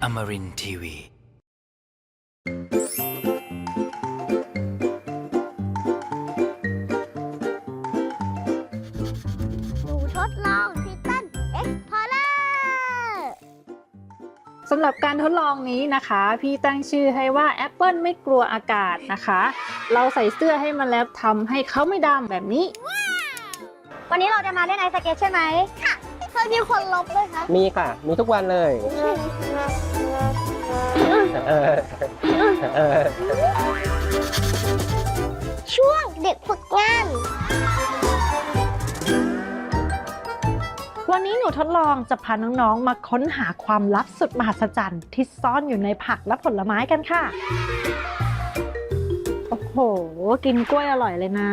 Amarin Tiwi. หนูทดลองทิตันเอ็กพอร์เลอร์สำหรับการทดลองนี้นะคะ พี่ตั้งชื่อให้ว่าแอปเปิลไม่กลัวอากาศนะคะ เราใส่เสื้อให้มันแล้วทำให้เขาไม่ดำแบบนี้ วันนี้เราจะมาเล่นไอสเก็ตใช่ไหมค่ะ เคยมีคนลบด้วยคะมีค่ะ มีทุกวันเลย เออเออช่วงเด็กฝึกงาน วันนี้หนูทดลองจะพาน้องๆ มาค้นหาความลับสุดมหัศจรรย์ที่ซ่อนอยู่ในผักและผลไม้กันค่ะ โอ้โห กินกล้วยอร่อยเลยนะ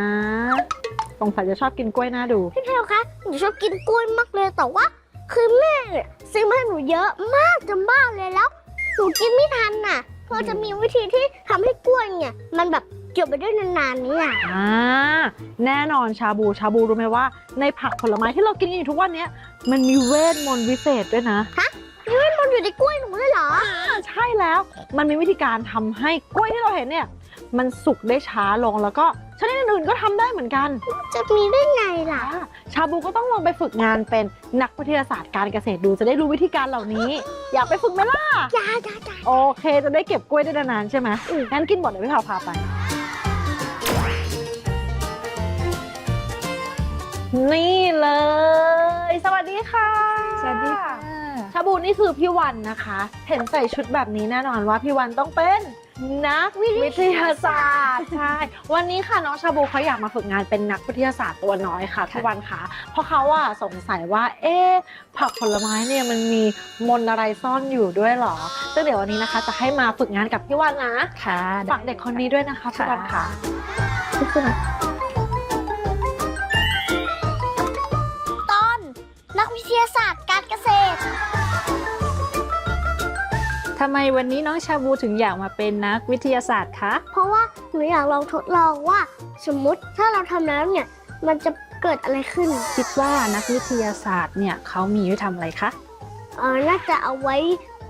สงสัยจะชอบกินกล้วยน่าดู พี่เทลคะหนูชอบกินกล้วยมากเลยแต่ว่า คือแม่เนี่ยซื้อมาให้หนูเยอะมากจนบ้าเลยแล้วหนูกินไม่ทันน่ะพอจะมีวิธีที่ทำให้กล้วยเนี่ย มันแบบเก็บไปได้นานๆเนี่ยอ่าแน่นอนชาบูชาบูรู้ไหมว่า ในผักผลไม้ที่เรากินกันอยู่ทุกวันเนี้ยมันมีเวทมนต์วิเศษด้วยนะ มันอยู่ในกล้วยหนูเลยเหรออ่าใช่แล้วมันมีวิธีการทำให้กล้วยที่เราเห็นเนี่ย มันสุกได้ช้าลงแล้วก็ ชนิดอื่นๆก็ทำได้เหมือนกัน จะมีได้ไงล่ะอ่าชาบูก็ต้องลองไปฝึกงานเป็นนักวิทยาศาสตร์การเกษตรดูจะได้รู้วิธีการเหล่านี้ อยากไปฝึกไหมล่ะ ยาจ้าจ้าโอเค จะได้เก็บกล้วยได้นานๆใช่ไหมงั้นกินหมดเดี๋ยวพี่พาพาไป นี่เลย สวัสดีค่ะ สวัสดีค่ะ ชาบูนี่คือพี่วันนะคะ เห็นใส่ชุดแบบนี้แน่นอนว่าพี่วันต้องเป็น นักวิทยาศาสตร์ใช่วันนี้ค่ะน้องชาบูเขาอยากมาฝึกงานเป็นนักวิทยาศาสตร์ตัวน้อยค่ะพี่วันค่ะ เพราะเขาอะสงสัยว่า เอ๊ะผักผลไม้เนี่ยมันมีมนต์อะไรซ่อนอยู่ด้วยเหรอซึ่งเดี๋ยววันนี้นะคะ จะให้มาฝึกงานกับพี่วันนะค่ะฝากเด็กคนนี้ด้วยนะคะพี่วันค่ะตอนนักวิทยาศาสตร์การเกษตร ทำไมวันนี้น้องชาบูถึงอยากมาเป็นนักวิทยาศาสตร์คะ เพราะว่าหนูอยากลองทดลองว่าสมมุติถ้าเราทำแล้วเนี่ย มันจะเกิดอะไรขึ้น คิดว่านักวิทยาศาสตร์เนี่ยเขามีไว้ทำอะไรคะ เออน่าจะเอาไว้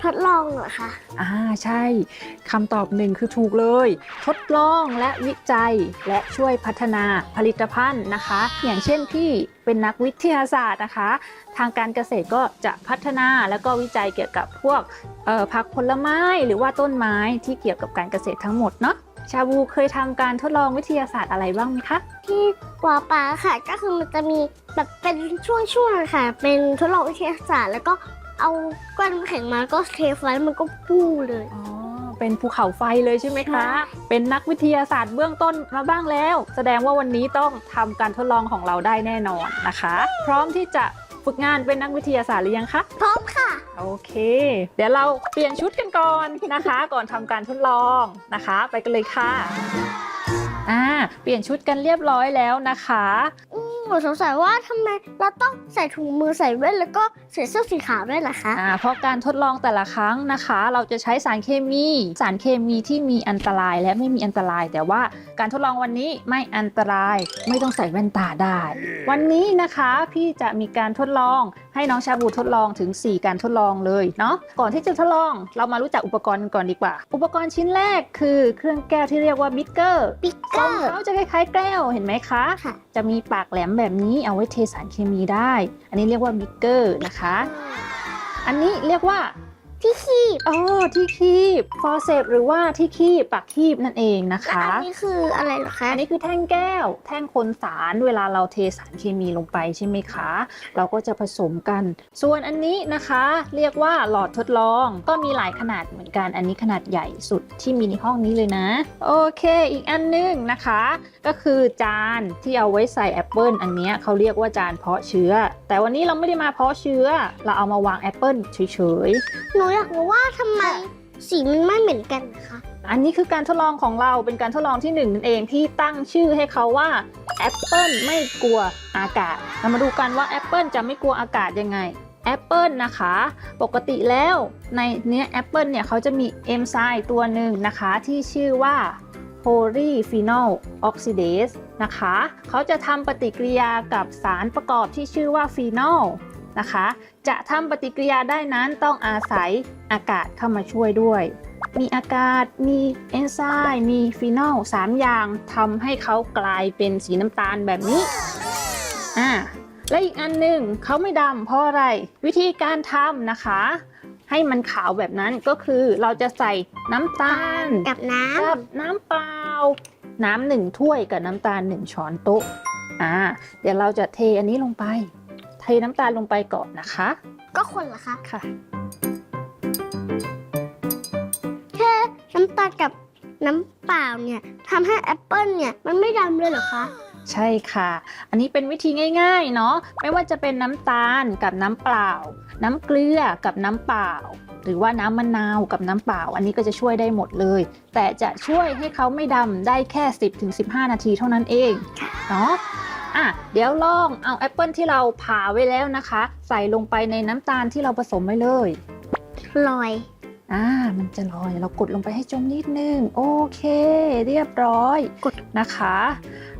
ทดลองเหรอคะอ่าใช่คำตอบหนึ่งคือถูกเลย ทดลองและวิจัยและช่วยพัฒนาผลิตภัณฑ์นะคะ อย่างเช่นพี่เป็นนักวิทยาศาสตร์นะคะ ทางการเกษตรก็จะพัฒนาแล้วก็วิจัยเกี่ยวกับพวกเอ่อผักผลไม้หรือว่าต้นไม้ที่เกี่ยวกับการเกษตรทั้งหมดเนาะชาบูเคยทำการทดลองวิทยาศาสตร์อะไรบ้างไหมคะ ที่ปอปลาค่ะ ก็คือมันจะมีแบบเป็นช่วงๆค่ะ เป็นทดลองวิทยาศาสตร์ แล้วก็ เอาก้อนน้ำแข็งมาก็เทไฟแล้วมันก็ปู้เลย อ๋อ เป็นภูเขาไฟเลยใช่ไหมใช่คะ เป็นนักวิทยาศาสตร์เบื้องต้นมาบ้างแล้ว แสดงว่าวันนี้ต้องทำการทดลองของเราได้แน่นอนนะคะ พร้อมที่จะฝึกงานเป็นนักวิทยาศาสตร์หรือยังคะ พร้อมค่ะ โอเค เดี๋ยวเราเปลี่ยนชุดกันก่อนนะคะ ก่อนทำการทดลองนะคะ ไปกันเลยค่ะ อ่า เปลี่ยนชุดกันเรียบร้อยแล้วนะคะห นูสงสัยว่าทำไมเราต้องใส่ถุงมือใส่แว่นแล้วก็ใส่เสื้อสีขาวด้วยล่ะคะ อ่าเพราะการทดลองแต่ละครั้งนะคะ เราจะใช้สารเคมีสารเคมีที่มีอันตรายและไม่มีอันตราย แต่ว่าการทดลองวันนี้ไม่อันตรายไม่ต้องใส่แว่นตาได้ วันนี้นะคะพี่จะมีการทดลองให้น้องชาบูทดลองถึง 4 การทดลองเลยเนาะก่อนที่จะทดลองเรามารู้จักอุปกรณ์กันก่อนดีกว่า อุปกรณ์ชิ้นแรกคือเครื่องแก้วที่เรียกว่าบิ๊กเกอร์บิ๊กเกทรองร์เขาจะคล้ายๆแก้วเห็นไหมคะค่ะจะมีปากแหลมแบบนี้เอาไว้เทสารเคมีได้ อันนี้เรียกว่าบิ๊กเกอร์นะคะ อันนี้เรียกว่า ที่คีบอ๋อที่คีบฟอเซปหรือว่าที่คีบปากคีบนั่นเองนะและคะ อันนี้คืออะไรเหรอคะอันนี้คือแท่งแก้ว แท่งคนสารเวลาเราเทสารเคมีลงไปใช่ไหมคะ เราก็จะผสมกัน ส่วนอันนี้นะคะ เรียกว่าหลอดทดลองก็มีหลายขนาดเหมือนกัน อันนี้ขนาดใหญ่สุดที่มีในห้องนี้เลยนะ โอเค อีกอันหนึงนะคะ ก็คือจานที่เอาไว้ใส่แอปเปิลอันเนี้ยเขาเรียกว่าจานเพาะเชื้อ แต่วันนี้เราไม่ได้มาเพาะเชื้อ เราเอามาวางแอปเปิลเฉยๆ หนูอยากรู้ว่าทำไมสีมันไม่เหมือนกันนะคะอันนี้คือการทดลองของเราเป็นการทดลองที่หนึ่งนั่นเองที่ตั้งชื่อให้เขาว่าแอปเปิลไม่กลัวอากาศเรามาดูกันว่าแอปเปิลจะไม่กลัวอากาศยังไงแอปเปิลนะคะ ปกติแล้วในเนี้ยแอปเปิลเนี่ยเขาจะมีเอนไซม์ตัวหนึ่งนะคะที่ชื่อว่า polyphenol oxidase นะคะ เขาจะทำปฏิกิริยากับสารประกอบที่ชื่อว่าฟีนอล นะคะ จะทำปฏิกิริยาได้นั้นต้องอาศัยอากาศเข้ามาช่วยด้วย มีอากาศ มีเอนไซม์ มีฟีนอลสามอย่างทำให้เขากลายเป็นสีน้ำตาลแบบนี้ อ่า และอีกอันหนึ่งเขาไม่ดำเพราะอะไร วิธีการทำนะคะ ให้มันขาวแบบนั้นก็คือเราจะใส่น้ำตาล กับน้กับน้ำเปล่า น้ำหนึ่งถ้วยกับน้ำตาลหนึ่งช้อนโต๊ะ อ่า เดี๋ยวเราจะเทอันนี้ลงไป เทน้ำตาลลงไปก่อนนะคะำก็คนเหรอคะค่ะ แค่น้ำตาลกับน้ำเปล่าเนี่ยทำให้แอปเปิลเนี่ยมันไม่ดำเลยเหรอคะ ใช่ค่ะ อันนี้เป็นวิธีง่ายๆ เนาะไม่ว่าจะเป็นน้ำตาลกับน้ำเปล่า น้ำเกลือกับน้ำเปล่า หรือว่าน้ำมะนาวกับน้ำเปล่า อันนี้ก็จะช่วยได้หมดเลย แต่จะช่วยให้เขาไม่ดำได้แค่ 10-15 นาทีเท่านั้นเองเนาะ อะเดี๋ยวลองเอาแอปเปิลที่เราผ่าไว้แล้วนะคะ ใส่ลงไปในน้ำตาลที่เราผสมไว้เลยลอยอ่ามันจะลอยเรากดลงไปให้จมนิดนึงโอเค เรียบร้อยกดนะคะ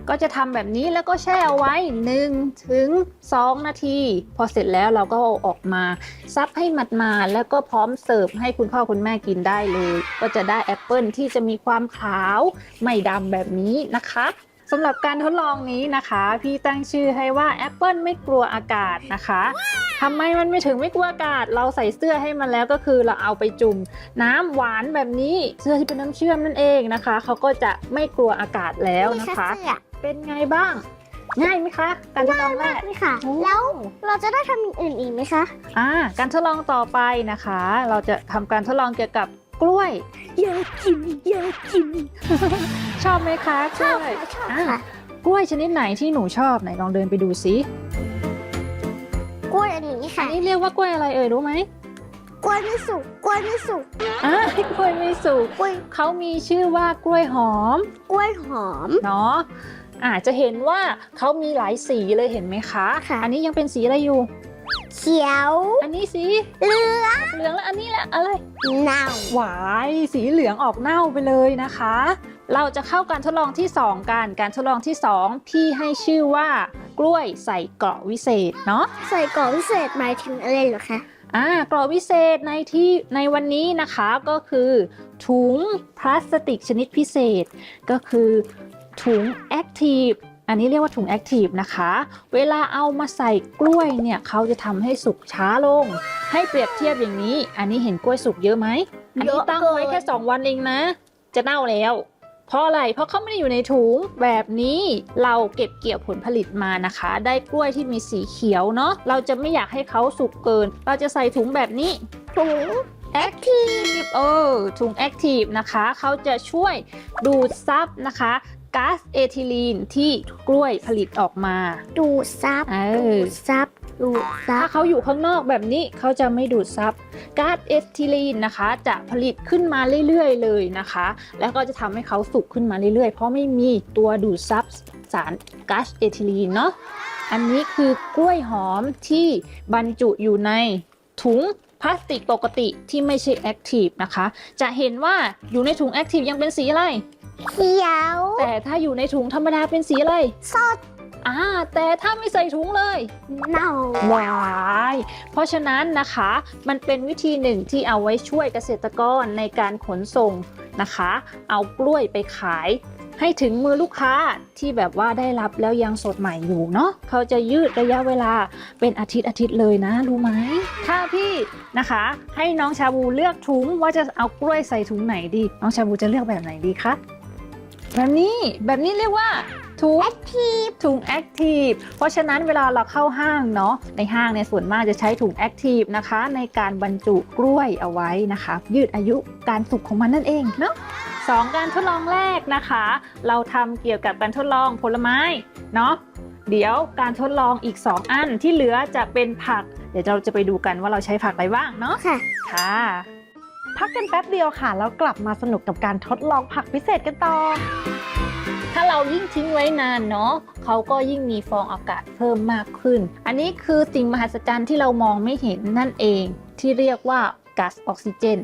ก็จะทำแบบนี้แล้วก็แช่เอาไว้1ถึง2นาที พอเสร็จแล้วเราก็เอาออกมาซับให้หมาดๆแล้วก็พร้อมเสิร์ฟให้คุณพ่อคุณแม่กินได้เลย ก็จะได้แอปเปิลที่จะมีความขาวไม่ดำแบบนี้นะคะ สำหรับการทดลองนี้นะคะ พี่ตั้งชื่อให้ว่าแอปเปิลไม่กลัวอากาศนะคะทำไมมันไม่ถึงไม่กลัวอากาศ เราใส่เสื้อให้มันแล้วก็คือเราเอาไปจุ่มน้ำหวานแบบนี้เสื้อที่เป็นน้ำเชื่อมนั่นเองนะคะเขาก็จะไม่กลัวอากาศแล้วมีนะแค่คะเสื้อเป็นไงบ้าง ง่ายไหมคะ การทดลองแรกนี่ค่ะโอ้แล้วเราจะได้ทำอย่างอื่นอีกไหมคะอ่าการทดลองต่อไปนะคะ เราจะทำการทดลองเกี่ยวกับกล้วยอยากกินอยากกิน ชอบไหมคะกชล้อบวยค่ะชอบอ่าค่ะกล้วยชนิดไหนที่หนูชอบไหนลองเดินไปดูสิกล้วยอันนี้อัค่ะนนี้เรียกว่ากล้วยอะไรเอ่ยรู้ไหมกล้วยไม่สุกกล้วยไม่สุกอ่ากล้วยไม่สุกกล้วยเขามีชื่อว่ากล้วยหอม กล้วยหอม เนาะอาจจะเห็นว่าเขามีหลายสีเลยเห็นไหมคะ ค่ะ อันนี้ยังเป็นสีอะไรอยู่ เขียว อันนี้สีเหลืองเหลืองแล้วอันนี้แหละอะไรเน่าหวายสีเหลืองออกเน่าไปเลยนะคะ เราจะเข้าการทดลองที่ 2 กันการทดลองที่ 2 พี่ให้ชื่อว่ากล้วยใส่เกราะวิเศษเนาะใส่กล่องพิเศษหมายถึงอะไรเหรอคะอ่ากรอบวิเศษในที่ในวันนี้นะคะก็คือ ถุงพลาสติกชนิดพิเศษ ก็คือถุงแอคทีฟอันนี้เรียกว่าถุงแอคทีฟนะคะ เวลาเอามาใส่กล้วยเนี่ยเขาจะทำให้สุกช้าลง ให้เปรียบเทียบอย่างนี้ อันนี้เห็นกล้วยสุกเยอะไหมอันนี้ตั้งไว้แค่ 2 วันเองนะ จะเน่าแล้ว เพราะอะไร เพราะเขาไม่ได้อยู่ในถุงแบบนี้เราเก็บเกี่ยวผลผลิตมานะคะ ได้กล้วยที่มีสีเขียวเนาะเราจะไม่อยากให้เขาสุกเกิน เราจะใส่ถุงแบบนี้ถุงแอคทีฟเออถุงแอคทีฟนะคะ เขาจะช่วยดูดซับนะคะ ก๊าซเอทิลีนที่กล้วยผลิตออกมา ดูดซับเอดูอดซับดูดซัถ้าบเขาอยู่ข้างนอกแบบนี้เขาจะไม่ดูดซับก๊าซเอทิลีนนะคะ จะผลิตขึ้นมาเรื่อยๆ เลยนะคะ แล้วก็จะทำให้เขาสุกขึ้นมาเรื่อยๆ เพราะไม่มีตัวดูดซับสารก๊าซเอทิลีนเนาะอันนี้คือกล้วยหอมที่บรรจุอยู่ในถุงพลาสติกปกติที่ไม่ใช่แอคทีฟนะคะ จะเห็นว่าอยู่ในถุงแอคทีฟยังเป็นสีอะไร เขียว แต่ถ้าอยู่ในถุงธรรมดาเป็นสีอะไร สด อ่า แต่ถ้าไม่ใส่ถุงเลย เน่า วาย เพราะฉะนั้นนะคะ มันเป็นวิธีหนึ่งที่เอาไว้ช่วยเกษตรกรในการขนส่งนะคะ เอากล้วยไปขาย ให้ถึงมือลูกค้าที่แบบว่าได้รับแล้วยังสดใหม่อยู่เนาะเขาจะยืดระยะเวลาเป็นอาทิตย์อาทิตย์เลยนะ รู้ไหม ถ้าพี่นะคะ ให้น้องชาบูเลือกถุงว่าจะเอากล้วยใส่ถุงไหนดี น้องชาบูจะเลือกแบบไหนดีคะ แบบนี้แบบนี้เรียกว่าถุงแอคทีฟถุงแอคทีฟเพราะฉะนั้นเวลาเราเข้าห้างเนาะในห้างเนี่ยส่วนมากจะใช้ถุงแอคทีฟนะคะในการบรรจุกล้วยเอาไว้นะคะ ยืดอายุการสุกของมันนั่นเองเนาะสองการทดลองแรกนะคะ เราทำเกี่ยวกับการทดลองผลไม้เนาะเดี๋ยวการทดลองอีก 2 อันที่เหลือจะเป็นผัก เดี๋ยวเราจะไปดูกันว่าเราใช้ผักอะไรบ้างเนาะค่ะค่ะ พักกันแป๊บเดียวค่ะ แล้วกลับมาสนุกกับการทดลองผักพิเศษกันต่อ ถ้าเรายิ่งทิ้งไว้นานเนาะเขาก็ยิ่งมีฟองอากาศเพิ่มมากขึ้น อันนี้คือสิ่งมหัศจรรย์ที่เรามองไม่เห็นนั่นเอง ที่เรียกว่าก๊าซออกซิเจน